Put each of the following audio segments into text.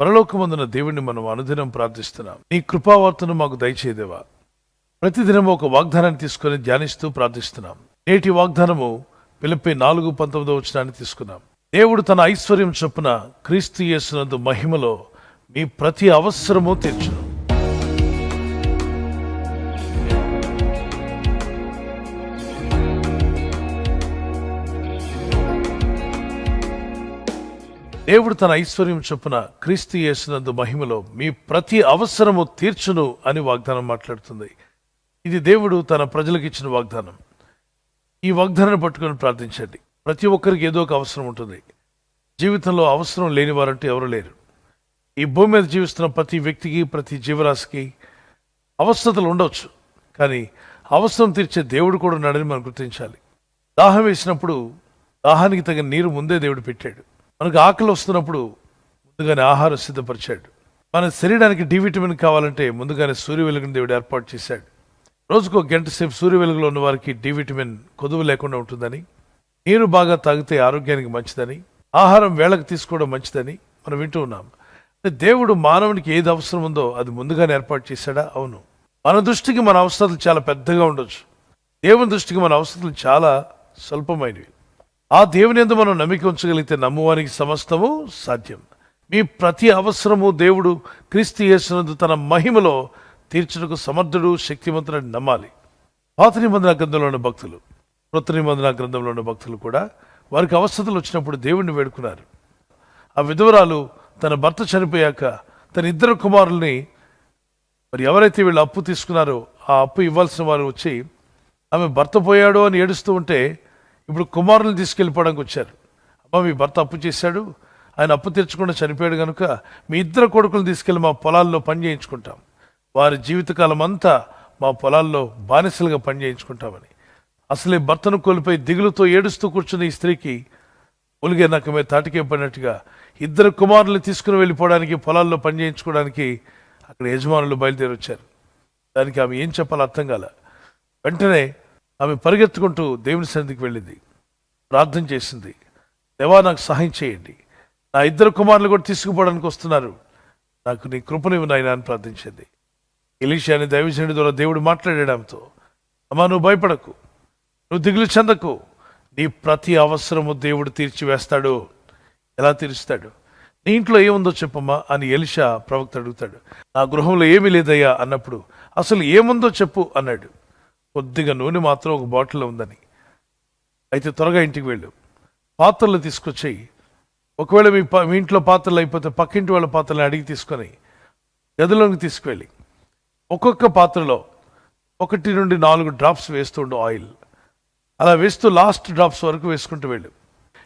పరలోకమందున దేవుణ్ణి మనం అనుదినం ప్రార్థిస్తున్నాం. నీ కృపావార్తను మాకు దయచేదేవా ప్రతిదినం ఒక వాగ్దానాన్ని తీసుకొని ధ్యానిస్తూ ప్రార్థిస్తున్నాం. నేటి వాగ్దానము పిలిపి నాలుగు పంతొమ్మిదో వచనాన్ని తీసుకున్నాం. దేవుడు తన ఐశ్వర్యం చొప్పున క్రీస్తు యేసునందు మహిమలో మీ ప్రతి అవసరము తీర్చును. దేవుడు తన ఐశ్వర్యం చొప్పున క్రీస్తు చేసినందు మహిమలో మీ ప్రతి అవసరము తీర్చును అని వాగ్దానం మాట్లాడుతుంది. ఇది దేవుడు తన ప్రజలకు ఇచ్చిన వాగ్దానం. ఈ వాగ్దానాన్ని పట్టుకొని ప్రార్థించండి. ప్రతి ఒక్కరికి ఏదో ఒక అవసరం ఉంటుంది. జీవితంలో అవసరం లేని వారంటూ ఎవరు లేరు. ఈ భూమి మీద జీవిస్తున్న ప్రతి వ్యక్తికి ప్రతి జీవరాశికి అవస్థతలు ఉండవచ్చు కానీ అవసరం తీర్చే దేవుడు కూడా ఉన్నాడని మనం గుర్తించాలి. దాహం వేసినప్పుడు దాహానికి తగిన నీరు ముందే దేవుడు పెట్టాడు. మనకు ఆకలి వస్తున్నప్పుడు ముందుగానే ఆహారం సిద్ధపరిచాడు. మన శరీరానికి డి విటమిన్ కావాలంటే ముందుగానే సూర్య వెలుగుని దేవుడు ఏర్పాటు చేశాడు. రోజుకు గంట సేపు సూర్య వెలుగులో ఉన్న వారికి డి విటమిన్ కొదువు లేకుండా ఉంటుందని నీరు బాగా తాగితే ఆరోగ్యానికి మంచిదని ఆహారం వేళకు తీసుకోవడం మంచిదని మనం వింటూ ఉన్నాం. దేవుడు మానవునికి ఏది అవసరం ఉందో అది ముందుగానే ఏర్పాటు చేశాడా? అవును. మన దృష్టికి మన అవసరాలు చాలా పెద్దగా ఉండొచ్చు. దేవుని దృష్టికి మన అవసరాలు చాలా స్వల్పమైనవి. ఆ దేవుని ఎందు మనం నమ్మిక ఉంచగలిగితే నమ్మువానికి సమస్తము సాధ్యం. మీ ప్రతి అవసరము దేవుడు క్రీస్తు యేసునందు తన మహిమలో తీర్చుటకు సమర్థుడు శక్తివంతుడని నమ్మాలి. పాత నిబంధన గ్రంథంలో ఉన్న భక్తులు కృత నిబంధన గ్రంథంలో ఉన్న భక్తులు కూడా వారికి అవస్థలు వచ్చినప్పుడు దేవుణ్ణి వేడుకున్నారు. ఆ విధవరాలు తన భర్త చనిపోయాక తన ఇద్దరు కుమారుల్ని మరి ఎవరైతే వీళ్ళు అప్పు తీసుకున్నారో ఆ అప్పు ఇవ్వాల్సిన వారు వచ్చి ఆమె భర్త పోయాడు అని ఏడుస్తూ ఉంటే ఇప్పుడు కుమారులు తీసుకెళ్ళిపోవడానికి వచ్చారు. అమ్మ మీ భర్త అప్పు చేశాడు. ఆయన అప్పు తీర్చకుండా చనిపోయాడు కనుక మీ ఇద్దరు కొడుకులను తీసుకెళ్ళి మా పొలాల్లో పని చేయించుకుంటాం. వారి జీవితకాలం అంతా మా పొలాల్లో బానిసలుగా పని చేయించుకుంటామని. అసలే భర్తను కోల్పోయి దిగులుతో ఏడుస్తూ కూర్చున్న ఈ స్త్రీకి ఒలిగే నకమే తాటికే పడినట్టుగా ఇద్దరు కుమారులు తీసుకుని వెళ్ళిపోవడానికి పొలాల్లో పని చేయించుకోవడానికి అక్కడ యజమానులు బయలుదేరి వచ్చారు దానికి ఆమె ఏం చెప్పాలో అర్థం కాల. వెంటనే ఆమె పరిగెత్తుకుంటూ దేవుని సన్నిధికి వెళ్ళింది. ప్రార్థన చేసింది. దేవా నాకు సహాయం చేయండి. నా ఇద్దరు కుమారులు కూడా తీసుకుపోవడానికి వస్తున్నారు. నాకు నీ కృపనివ్వు నాయనా అని ప్రార్థించింది. ఎలీషా దైవజనుడి ద్వారా దేవుడు మాట్లాడాడు ఆమెతో. అమ్మా నువ్వు భయపడకు. నువ్వు దిగులు చెందకు. నీ ప్రతి అవసరము దేవుడు తీర్చివేస్తాడు. ఎలా తీరుస్తాడు? నీ ఇంట్లో ఏముందో చెప్పమ్మా అని ఎలిషా ప్రవక్త అడుగుతాడు. నా గృహంలో ఏమీ లేదయ్యా అన్నప్పుడు అసలు ఏముందో చెప్పు అన్నాడు. కొద్దిగా నూనె మాత్రం ఒక బాటిల్లో ఉందని. అయితే త్వరగా ఇంటికి వెళ్ళు. పాత్రలు తీసుకొచ్చేయి ఒకవేళ మీ ప- మీ ఇంట్లో పాత్రలు అయిపోతే పక్కింటి వాళ్ళ పాత్రలు అడిగి తీసుకొని గదిలోకి తీసుకువెళ్ళి ఒక్కొక్క పాత్రలో ఒకటి నుండి నాలుగు డ్రాప్స్ వేస్తుండు ఆయిల్. అలా వేస్తూ లాస్ట్ డ్రాప్స్ వరకు వేసుకుంటూ వెళ్ళు.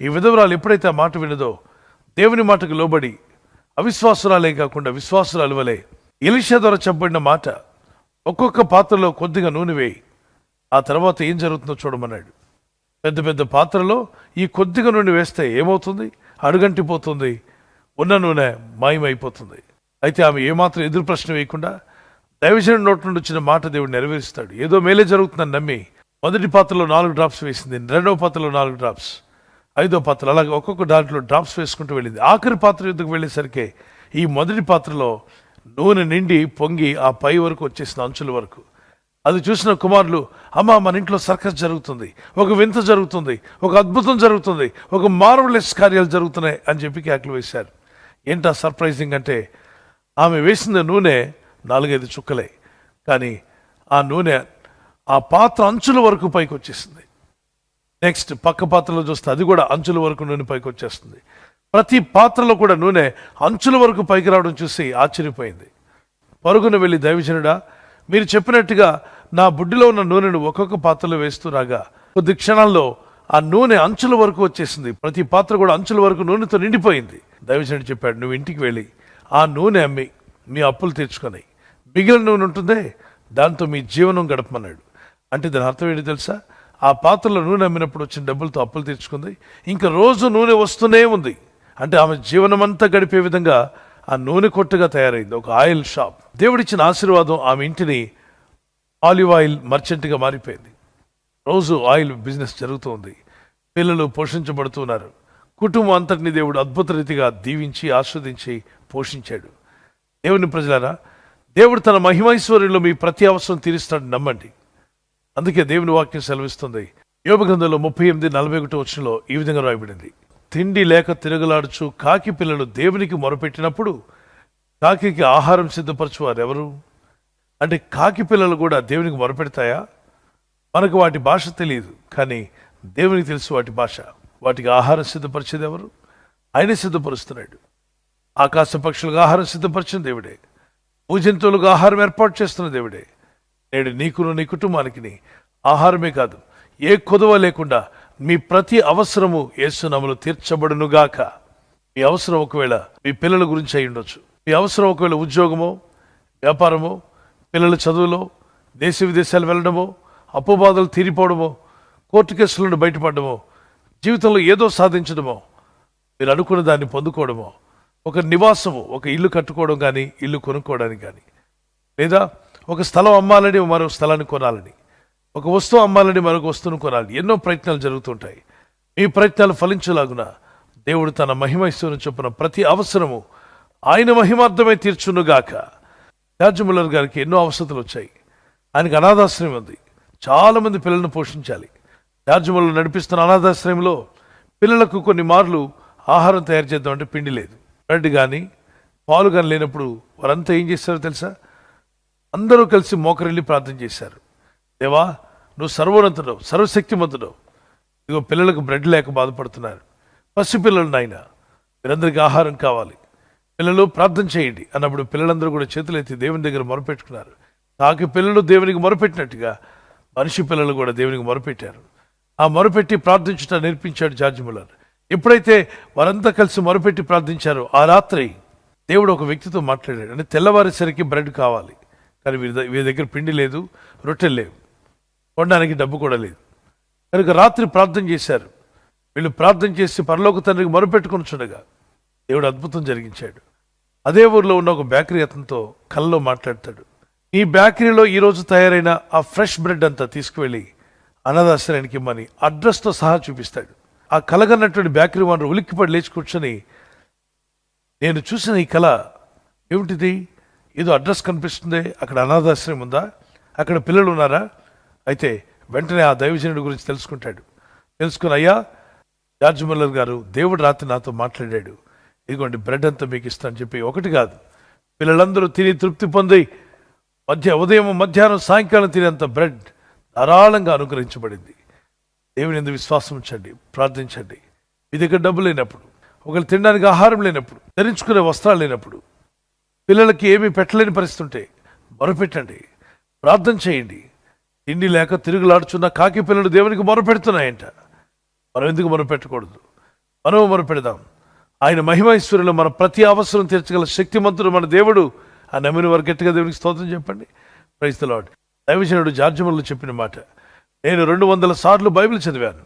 ఈ విధవరాలు ఎప్పుడైతే ఆ మాట వినదో దేవుని మాటకు లోబడి అవిశ్వాసురాలే కాకుండా విశ్వాసురాలు వలె ఎలిషా ద్వారా చెప్పబడిన మాట ఒక్కొక్క పాత్రలో కొద్దిగా నూనె వేయి. ఆ తర్వాత ఏం జరుగుతుందో చూడమన్నాడు. పెద్ద పెద్ద పాత్రలో ఈ కొద్దిగా నూనె వేస్తే ఏమవుతుంది? అడుగంటిపోతుంది. ఉన్న నూనె మాయమైపోతుంది. అయితే ఆమె ఏమాత్రం ఎదురు ప్రశ్న వేయకుండా దైవజనుడి నోటి నుండి వచ్చిన మాట దేవుడు నెరవేరుస్తాడు. ఏదో మేలే జరుగుతుందని నమ్మి మొదటి పాత్రలో నాలుగు డ్రాప్స్ వేసింది రెండవ పాత్రలో నాలుగు డ్రాప్స్ ఐదో పాత్ర అలాగే ఒక్కొక్క దాంట్లో డ్రాప్స్ వేసుకుంటూ వెళ్ళింది. ఆఖరి పాత్ర యుద్ధకు వెళ్ళేసరికి ఈ మొదటి పాత్రలో నూనె నిండి పొంగి ఆ పై వరకు వచ్చేసిన అంచుల వరకు అది చూసిన కుమారులు అమ్మ మన ఇంట్లో సర్కస్ జరుగుతుంది ఒక వింత జరుగుతుంది ఒక అద్భుతం జరుగుతుంది ఒక మార్వలెస్ కార్యాలు జరుగుతున్నాయి అని చెప్పి కేకలు వేశారు. ఏంటా సర్ప్రైజింగ్ అంటే ఆమె వేసిన నూనె నాలుగైదు చుక్కలే కానీ ఆ నూనె ఆ పాత్ర అంచుల వరకు పైకి వచ్చేసింది నెక్స్ట్ పక్క పాత్రలో చూస్తే అది కూడా అంచుల వరకు నూనె పైకి వచ్చేస్తుంది ప్రతి పాత్రలో కూడా నూనె అంచుల వరకు పైకి రావడం చూసి ఆశ్చర్యపోయింది. పరుగున వెళ్ళి దైవజనుడా మీరు చెప్పినట్టుగా నా బుడ్డిలో ఉన్న నూనెను ఒక్కొక్క పాత్రలో వేస్తూ రాగా కొద్ది క్షణాల్లో ఆ నూనె అంచుల వరకు వచ్చేసింది. ప్రతి పాత్ర కూడా అంచుల వరకు నూనెతో నిండిపోయింది. దైవజనుడు చెప్పాడు నువ్వు ఇంటికి వెళ్ళి ఆ నూనె అమ్మి మీ అప్పులు తీర్చుకొని. మిగిలిన నూనె ఉంటుందే దాంతో మీ జీవనం గడపమన్నాడు. అంటే దాని అర్థం ఏంటి తెలుసా? ఆ పాత్రలో నూనె అమ్మినప్పుడు వచ్చిన డబ్బులతో అప్పులు తీర్చుకుంది. ఇంకా రోజు నూనె వస్తూనే ఉంది. అంటే ఆమె జీవనమంతా గడిపే విధంగా ఆ నూనె కొట్టుగా తయారైంది. ఒక ఆయిల్ షాప్. దేవుడిచ్చిన ఆశీర్వాదం ఆమె ఇంటిని ఆలివ్ ఆయిల్ మర్చెంట్గా మారిపోయింది. రోజు ఆయిల్ బిజినెస్ జరుగుతుంది. పిల్లలు పోషించబడుతున్నారు. కుటుంబం అంతటిని దేవుడు అద్భుత రీతిగా దీవించి ఆస్వాదించి పోషించాడు. దేవుని ప్రజలారా దేవుడు తన మహిమైశ్వర్యంలో మీ ప్రతి అవసరం తీరుస్తాడు నమ్మండి. అందుకే దేవుని వాక్యం సెలవిస్తుంది. యోగ గ్రంథంలో ముప్పై ఎనిమిది నలభై ఒకటి వచ్చినలో ఈ విధంగా రాయబడింది. తిండి లేక తిరగలాడుచు కాకి పిల్లలు దేవునికి మొరపెట్టినప్పుడు కాకి ఆహారం సిద్ధపరచువారు ఎవరు అంటే కాకి పిల్లలు కూడా దేవునికి మొరపెడతాయా? మనకు వాటి భాష తెలియదు కానీ దేవునికి తెలుసు వాటి భాష. వాటికి ఆహారం సిద్ధపరిచేది ఎవరు ఆయనే సిద్ధపరుస్తున్నాడు. ఆకాశ పక్షులకు ఆహారం సిద్ధపరిచిన దేవుడే. భూజంతువులకు ఆహారం ఏర్పాటు చేస్తున్న దేవుడే. నేడు నీకును నీ కుటుంబానికి ఆహారమే కాదు ఏ కొదవ లేకుండా మీ ప్రతి అవసరము యేసునామలు తీర్చబడునుగాక. మీ అవసరం ఒకవేళ మీ పిల్లల గురించి అయి ఉండొచ్చు. మీ అవసరం ఒకవేళ ఉద్యోగమో వ్యాపారమో పిల్లల చదువులో దేశ విదేశాలు వెళ్ళడమో అప్పు బాధలు తీరిపోవడమో కోర్టు కేసుల నుండి బయటపడడమో జీవితంలో ఏదో సాధించడమో మీరు అనుకున్న దాన్ని పొందుకోవడమో ఒక నివాసము ఒక ఇల్లు కట్టుకోవడం కానీ ఇల్లు కొనుక్కోవడానికి కానీ లేదా ఒక స్థలం అమ్మాలని మరో స్థలాన్ని కొనాలని. ఒక వస్తువు అమ్మాలని మరొక వస్తువును కొనాలి. ఎన్నో ప్రయత్నాలు జరుగుతుంటాయి. ఈ ప్రయత్నాలు ఫలించలాగున దేవుడు తన మహిమైశ్వరం చొప్పున ప్రతి అవసరము ఆయన మహిమార్థమై తీర్చునుగాక. జార్జ్ ముల్లర్ గారికి ఎన్నో అవసరతలు వచ్చాయి. ఆయనకు అనాథాశ్రయం ఉంది. చాలామంది పిల్లలను పోషించాలి. జార్జ్ ముల్లర్ నడిపిస్తున్న అనాథాశ్రయంలో పిల్లలకు కొన్ని మార్లు ఆహారం తయారు చేద్దామంటే పిండి లేదు. బ్రెడ్ కానీ పాలు కానీ లేనప్పుడు వారంతా ఏం చేస్తారో తెలుసా? అందరూ కలిసి మోకరిల్లి ప్రార్థన చేశారు. దేవా నువ్వు సర్వోన్నతుడు సర్వశక్తిమంతుడు ఇదిగో పిల్లలకు బ్రెడ్ లేక బాధపడుతున్నారు. పసిపిల్లలు నాయన మీరందరికీ ఆహారం కావాలి. పిల్లలు ప్రార్థన చేయండి అన్నప్పుడు పిల్లలందరూ కూడా చేతులెత్తి దేవుని దగ్గర మొరపెట్టుకున్నారు. నాకు పిల్లలు దేవునికి మొరపెట్టినట్టుగా మనిషి పిల్లలు కూడా దేవునికి మొరపెట్టారు. ఆ మొరపెట్టి ప్రార్థించుట నేర్పించాడు జార్జ్ ముల్లర్. ఎప్పుడైతే వారంతా కలిసి మొరపెట్టి ప్రార్థించారో ఆ రాత్రి దేవుడు ఒక వ్యక్తితో మాట్లాడాడు. అంటే తెల్లవారేసరికి బ్రెడ్ కావాలి. కానీ వీరి వీరి దగ్గర పిండి లేదు రొట్టెలు లేవు. కొనడానికి డబ్బు కూడా లేదు. కనుక రాత్రి ప్రార్థన చేశారు. వీళ్ళు ప్రార్థన చేసి పరలోక తండ్రికి మొరపెట్టుకుని చూడగా దేవుడు అద్భుతం జరిగించాడు. అదే ఊర్లో ఉన్న ఒక బేకరీ అతనితో కల్లో మాట్లాడతాడు. ఈ బేకరీలో ఈ రోజు తయారైన ఆ ఫ్రెష్ బ్రెడ్ అంతా తీసుకువెళ్ళి అనాథాశ్రయానికి ఇమ్మని అడ్రస్తో సహా చూపిస్తాడు. ఆ కలగన్నటువంటి బేకరీ వాడు ఉలిక్కిపడి లేచి కూర్చొని నేను చూసిన ఈ కళ ఏమిటిది? ఏదో అడ్రస్ కనిపిస్తుంది. అక్కడ అనాథాశ్రయం ఉందా? అక్కడ పిల్లలు ఉన్నారా? అయితే వెంటనే ఆ దైవజనుడి గురించి తెలుసుకుంటాడు. తెలుసుకుని అయ్యా జార్జ్ ముల్లర్ గారు దేవుడు రాత్రి నాతో మాట్లాడాడు. ఇదిగోండి బ్రెడ్ అంతా మీకు ఇస్తాను చెప్పి ఒకటి కాదు. పిల్లలందరూ తిని తృప్తి పొంది మధ్య ఉదయం మధ్యాహ్నం సాయంకాలం తినేంత బ్రెడ్ ధారాళంగా అనుగ్రహించబడింది. దేవుని ఎందుకు విశ్వాసం ఉంచండి ప్రార్థించండి. మీ దగ్గర డబ్బు లేనప్పుడు ఒకరు తినడానికి ఆహారం లేనప్పుడు ధరించుకునే వస్త్రాలు లేనప్పుడు పిల్లలకి ఏమీ పెట్టలేని పరిస్థితి ఉంటే మొరపెట్టండి. ప్రార్థన చేయండి. తిండి లేక తిరుగులాడుచున్న కాకి పిల్లలు దేవునికి మొరపెడుతున్నాయంట. మనం ఎందుకు మొరపెట్టకూడదు? మనం మొరపెడదాం. ఆయన మహిమైశ్వర్యంలో మన ప్రతి అవసరం తీర్చగల శక్తిమంతుడు మన దేవుడు. ఆ నమ్మిన వారు గట్టిగా దేవునికి స్తోత్రం చెప్పండి. ప్రైజ్ దైవజనుడు జార్జములు చెప్పిన మాట నేను రెండు వందల సార్లు బైబిల్ చదివాను.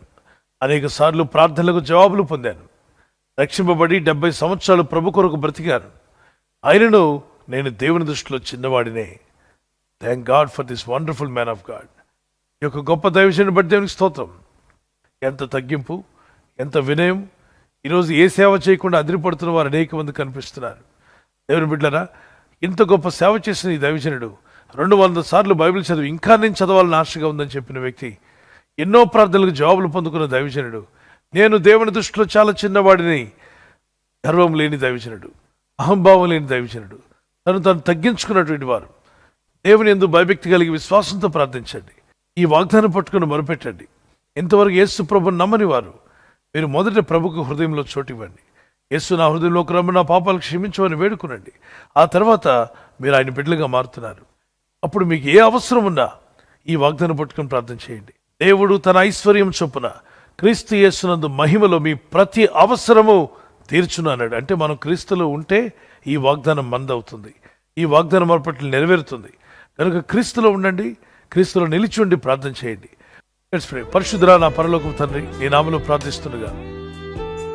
అనేక సార్లు ప్రార్థనలకు జవాబులు పొందాను. రక్షింపబడి డెబ్బై సంవత్సరాలు ప్రభు కొరకు బ్రతికాను. ఆయనను నేను దేవుని దృష్టిలో చిన్నవాడినే. Thank God for this wonderful man of God ఈ యొక్క గొప్ప దైవజనుని బట్టి దేవునికి స్తోత్రం. ఎంత తగ్గింపు ఎంత వినయం. ఈరోజు ఏ సేవ చేయకుండా అదిరిపడుతున్న వారు అనేక మంది కనిపిస్తున్నారు. దేవుని బిడ్డరా ఇంత గొప్ప సేవ చేసిన ఈ దైవజనుడు రెండు వందల సార్లు బైబిల్ చదివి ఇంకా నేను చదవాలని ఆశగా ఉందని చెప్పిన వ్యక్తి ఎన్నో ప్రార్థనలకు జవాబులు పొందుకున్న దైవజనుడు. నేను దేవుని దృష్టిలో చాలా చిన్నవాడిని. గర్వం లేని దైవజనుడు. అహంభావం లేని దైవజనుడు. తను తను తగ్గించుకున్నటువంటి వారు. దేవుని ఎందు భయభక్తి కలిగి విశ్వాసంతో ప్రార్థించండి. ఈ వాగ్దానం పట్టుకుని మొరపెట్టండి. ఇంతవరకు యేసు ప్రభు నమ్మని వారు మీరు మొదట ప్రభుకు హృదయంలో చోటివ్వండి. యేసు నా హృదయంలోకి రమ్మ నా పాపాలు క్షమించమని వేడుకునండి. ఆ తర్వాత మీరు ఆయన బిడ్డలుగా మారుతున్నారు. అప్పుడు మీకు ఏ అవసరం ఉన్నా ఈ వాగ్దానం పట్టుకుని ప్రార్థన చేయండి. దేవుడు తన ఐశ్వర్యం చొప్పున క్రీస్తు యేసునందు మహిమలో మీ ప్రతి అవసరము తీర్చున్నాడు అంటే మనం క్రీస్తులో ఉంటే ఈ వాగ్దానం మందవుతుంది. ఈ వాగ్దానం మరపట్లు నెరవేరుతుంది. కనుక క్రీస్తులో ఉండండి క్రీస్తులో నిలిచి ఉండి ప్రార్థన చేయండి. Let's నా పరలోకం తండ్రి నీ నామలో ప్రార్థిస్తుండగా.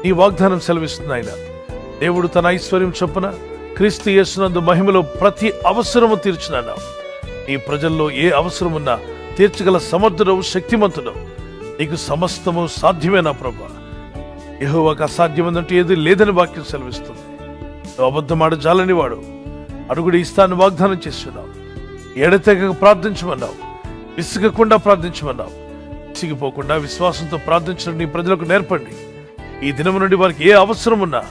నీ వాగ్దానం సెలవిస్తుంది ఆయన దేవుడు తన ఐశ్వర్యం చొప్పున క్రీస్తు యేసునందు మహిమలో ప్రతి అవసరము తీర్చున్నాను ఈ ప్రజల్లో ఏ అవసరం ఉన్నా తీర్చగల సమర్థుడు శక్తిమంతుడు నీకు సమస్తము సాధ్యమే నా ప్రభా? యెహోవాకు అసాధ్యమందంటే ఏది లేదని వాక్యం సెలవిస్తుంది. నువ్వు అబద్ధమాడ జాలని వాడు అడుగుడు ఇస్తాను వాగ్దానం చేస్తున్నావు. ఎడతెగక ప్రార్థించమన్నావు. విసుగకుండా ప్రార్థించమన్నావు. విసిగిపోకుండా విశ్వాసంతో ప్రార్థించడం నీ ప్రజలకు నేర్పండి. ఈ దినం నుండి వారికి ఏ అవసరం ఉన్నా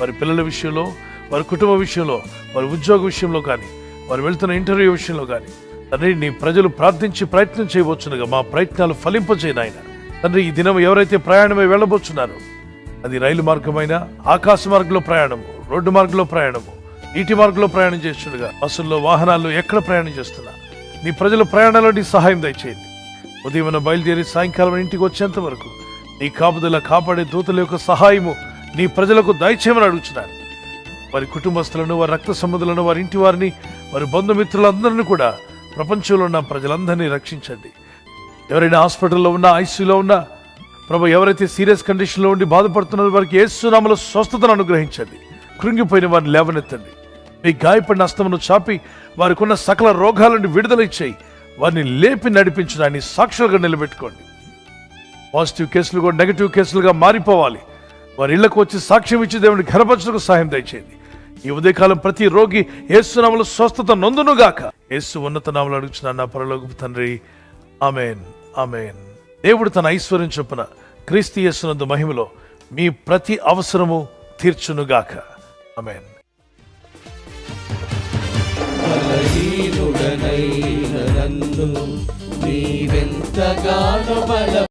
వారి పిల్లల విషయంలో వారి కుటుంబ విషయంలో వారి ఉద్యోగ విషయంలో కానీ వారు వెళ్తున్న ఇంటర్వ్యూ విషయంలో కానీ తండ్రి నీ ప్రజలు ప్రార్థించి ప్రయత్నం చేయవచ్చునుగా మా ప్రయత్నాలు ఫలింపజేయనాయన తండ్రి ఈ దినం ఎవరైతే ప్రయాణమై వెళ్ళబోచున్నారో అది రైలు మార్గమైన ఆకాశ మార్గంలో ప్రయాణము రోడ్డు మార్గంలో ప్రయాణము నీటి మార్గంలో ప్రయాణం చేస్తుండగా బస్సుల్లో వాహనాల్లో ఎక్కడ ప్రయాణం చేస్తున్నా నీ ప్రజల ప్రయాణంలో నీ సహాయం దయచేయండి. ఉదయం బయలుదేరి సాయంకాలం ఇంటికి వచ్చేంత వరకు నీ కాపుదల కాపాడే దూతల యొక్క సహాయము నీ ప్రజలకు దయచేయమని అడుగుతున్నాను వారి కుటుంబస్తులను వారి రక్త సంబంధులను వారి ఇంటి వారిని వారి బంధుమిత్రులందరినీ కూడా ప్రపంచంలో ఉన్న ప్రజలందరినీ రక్షించండి. ఎవరైనా హాస్పిటల్లో ఉన్నా ఐసీయూలో ఉన్నా ప్రభు ఎవరైతే సీరియస్ కండిషన్లో ఉండి బాధపడుతున్నారో వారికి ఏసునామలో స్వస్థతను అనుగ్రహించండి. కృంగిపోయిన వారిని లేవనెత్తండి. మీ గాయపడిన అస్తమును చాపి వారికి ఉన్న సకల రోగాలను నుండి విడుదల ఇచ్చేయి. వారిని లేపి నడిపించడాన్ని సాక్షులుగా నిలబెట్టుకోండి. పాజిటివ్ కేసులు కూడా నెగిటివ్ కేసులుగా మారిపోవాలి. వారి ఇళ్ళకు వచ్చి సాక్ష్యం ఇచ్చి దేవుని ఘనపరచులకు సహాయం దయచేయండి. ఈ ఉదయకాలం ప్రతి రోగి ఏసునామలో స్వస్థత నొందునుగాక యేసు ఉన్నత నామలు నా పరలోకపు తండ్రి. ఆమెన్. ఆమెన్. దేవుడు తన ఐశ్వర్యం చొప్పున క్రీస్తు యేసునందు మహిమలో మీ ప్రతి అవసరము తీర్చునుగాక ఆమెన్. నీవెంతగానో బల